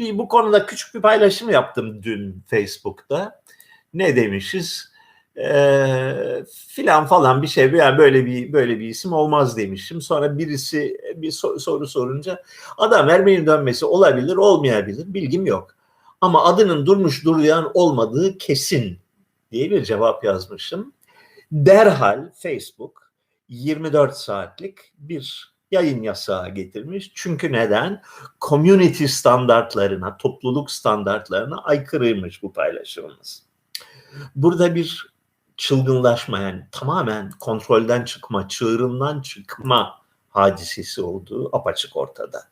bir bu konuda küçük bir paylaşım yaptım dün Facebook'ta. Ne demişiz? Ee, filan falan bir şey yani böyle bir böyle bir isim olmaz demişim. Sonra birisi bir soru sorunca adam Ermeni dönmesi olabilir, olmayabilir. Bilgim yok. Ama adının durmuş duruyan olmadığı kesin diye bir cevap yazmışım. Derhal Facebook 24 saatlik bir yayın yasağı getirmiş. Çünkü neden? Community standartlarına, topluluk standartlarına aykırıymış bu paylaşımımız. Burada bir çılgınlaşma yani tamamen kontrolden çıkma, çığırından çıkma hadisesi olduğu apaçık ortada.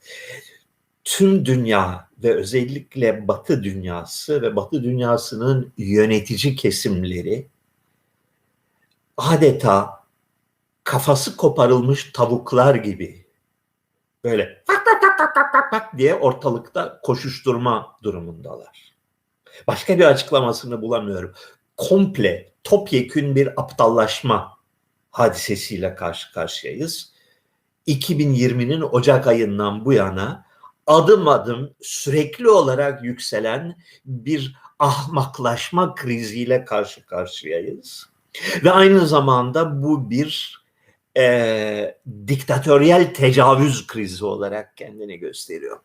Tüm dünya ve özellikle Batı dünyası ve Batı dünyasının yönetici kesimleri adeta kafası koparılmış tavuklar gibi böyle tak tak tak tak tak tak tak diye ortalıkta koşuşturma durumundalar. Başka bir açıklamasını bulamıyorum. Komple topyekün bir aptallaşma hadisesiyle karşı karşıyayız. 2020'nin Ocak ayından bu yana adım adım sürekli olarak yükselen bir ahmaklaşma kriziyle karşı karşıyayız. Ve aynı zamanda bu bir e, diktatöryel tecavüz krizi olarak kendini gösteriyor.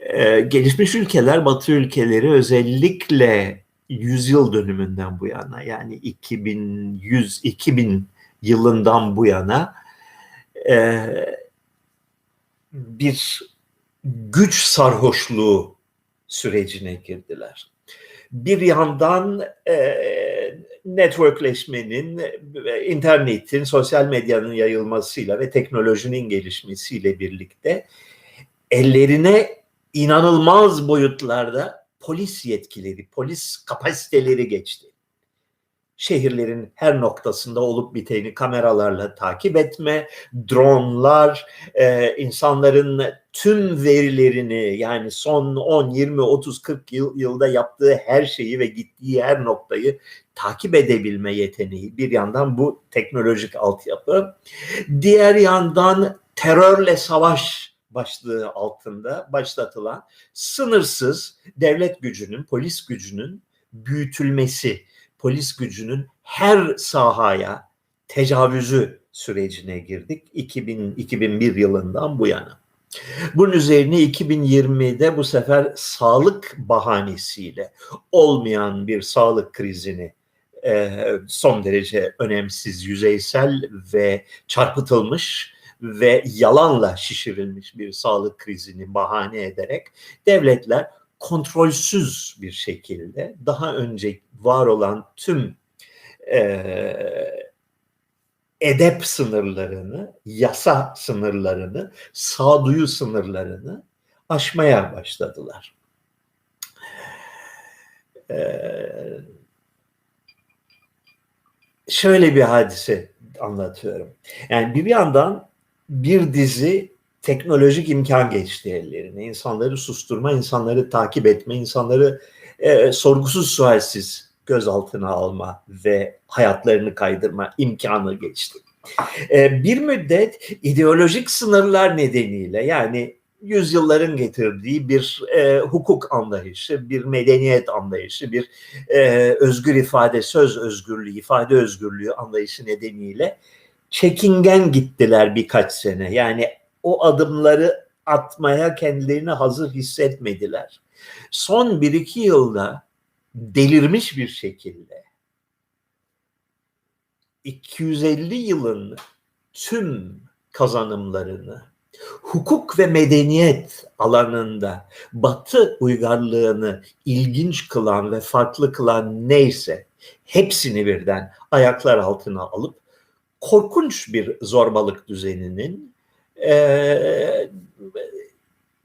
E, gelişmiş ülkeler, Batı ülkeleri özellikle yüzyıl dönümünden bu yana yani 2100 2000 yılından bu yana e, bir güç sarhoşluğu sürecine girdiler. Bir yandan e, networkleşmenin, internetin, sosyal medyanın yayılmasıyla ve teknolojinin gelişmesiyle birlikte ellerine inanılmaz boyutlarda polis yetkileri, polis kapasiteleri geçti. Şehirlerin her noktasında olup biteni kameralarla takip etme, dronlar, e, insanların tüm verilerini yani son 10, 20, 30, 40 yıl, yılda yaptığı her şeyi ve gittiği her noktayı takip edebilme yeteneği. Bir yandan bu teknolojik altyapı. Diğer yandan terörle savaş başlığı altında başlatılan sınırsız devlet gücünün, polis gücünün büyütülmesi, polis gücünün her sahaya tecavüzü sürecine girdik 2000 2001 yılından bu yana. Bunun üzerine 2020'de bu sefer sağlık bahanesiyle olmayan bir sağlık krizini e, son derece önemsiz, yüzeysel ve çarpıtılmış ve yalanla şişirilmiş bir sağlık krizini bahane ederek devletler kontrolsüz bir şekilde daha önce var olan tüm e, edep sınırlarını, yasa sınırlarını, sağduyu sınırlarını aşmaya başladılar. Ee, şöyle bir hadise anlatıyorum. Yani bir yandan bir dizi teknolojik imkan geçti ellerine. İnsanları susturma, insanları takip etme, insanları e, sorgusuz sualsiz gözaltına alma ve hayatlarını kaydırma imkanı geçti. E, bir müddet ideolojik sınırlar nedeniyle yani yüzyılların getirdiği bir e, hukuk anlayışı, bir medeniyet anlayışı, bir e, özgür ifade, söz özgürlüğü, ifade özgürlüğü anlayışı nedeniyle çekingen gittiler birkaç sene. Yani o adımları atmaya kendilerini hazır hissetmediler. Son bir iki yılda delirmiş bir şekilde 250 yılın tüm kazanımlarını hukuk ve medeniyet alanında batı uygarlığını ilginç kılan ve farklı kılan neyse hepsini birden ayaklar altına alıp korkunç bir zorbalık düzeninin e,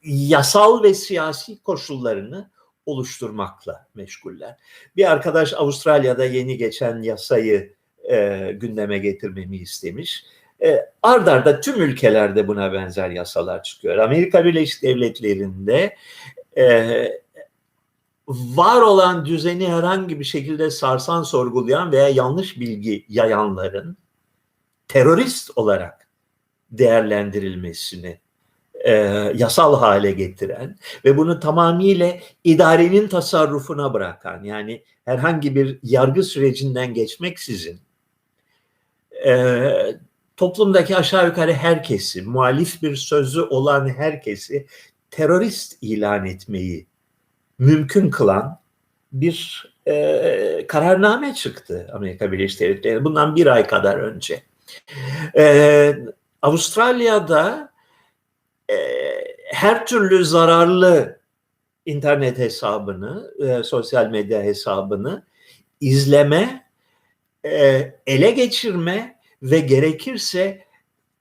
yasal ve siyasi koşullarını oluşturmakla meşguller. Bir arkadaş Avustralya'da yeni geçen yasayı e, gündeme getirmemi istemiş. E, ard arda tüm ülkelerde buna benzer yasalar çıkıyor. Amerika Birleşik Devletleri'nde e, var olan düzeni herhangi bir şekilde sarsan sorgulayan veya yanlış bilgi yayanların terörist olarak değerlendirilmesini e, yasal hale getiren ve bunu tamamıyla idarenin tasarrufuna bırakan yani herhangi bir yargı sürecinden geçmeksizin e, toplumdaki aşağı yukarı herkesi, muhalif bir sözü olan herkesi terörist ilan etmeyi mümkün kılan bir e, kararname çıktı Amerika Birleşik Devletleri bundan bir ay kadar önce. E, Avustralya'da e, her türlü zararlı internet hesabını, e, sosyal medya hesabını izleme, e, ele geçirme ve gerekirse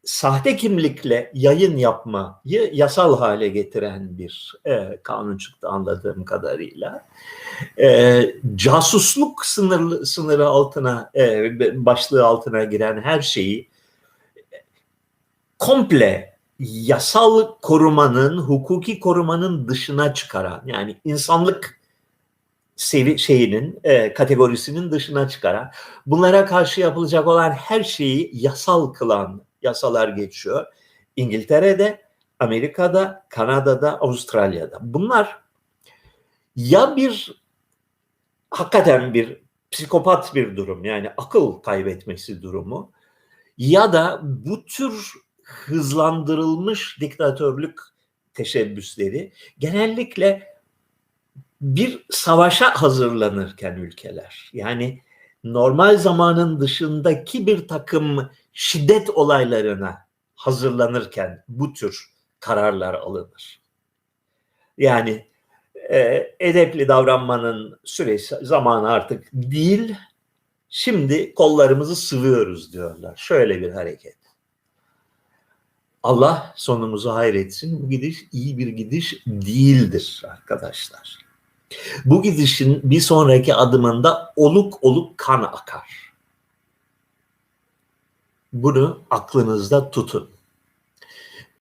sahte kimlikle yayın yapmayı yasal hale getiren bir e, kanun çıktı anladığım kadarıyla. E, casusluk sınırlı, sınırı altına, e, başlığı altına giren her şeyi komple yasal korumanın, hukuki korumanın dışına çıkaran, yani insanlık sevi şeyinin e, kategorisinin dışına çıkaran, bunlara karşı yapılacak olan her şeyi yasal kılan yasalar geçiyor. İngiltere'de, Amerika'da, Kanada'da, Avustralya'da. Bunlar ya bir hakikaten bir psikopat bir durum yani akıl kaybetmesi durumu ya da bu tür hızlandırılmış diktatörlük teşebbüsleri genellikle bir savaşa hazırlanırken ülkeler yani normal zamanın dışındaki bir takım şiddet olaylarına hazırlanırken bu tür kararlar alınır. Yani e, edepli davranmanın süresi zamanı artık değil, şimdi kollarımızı sıvıyoruz diyorlar. Şöyle bir hareket. Allah sonumuzu hayretsin. Bu gidiş iyi bir gidiş değildir arkadaşlar. Bu gidişin bir sonraki adımında oluk oluk kan akar. Bunu aklınızda tutun.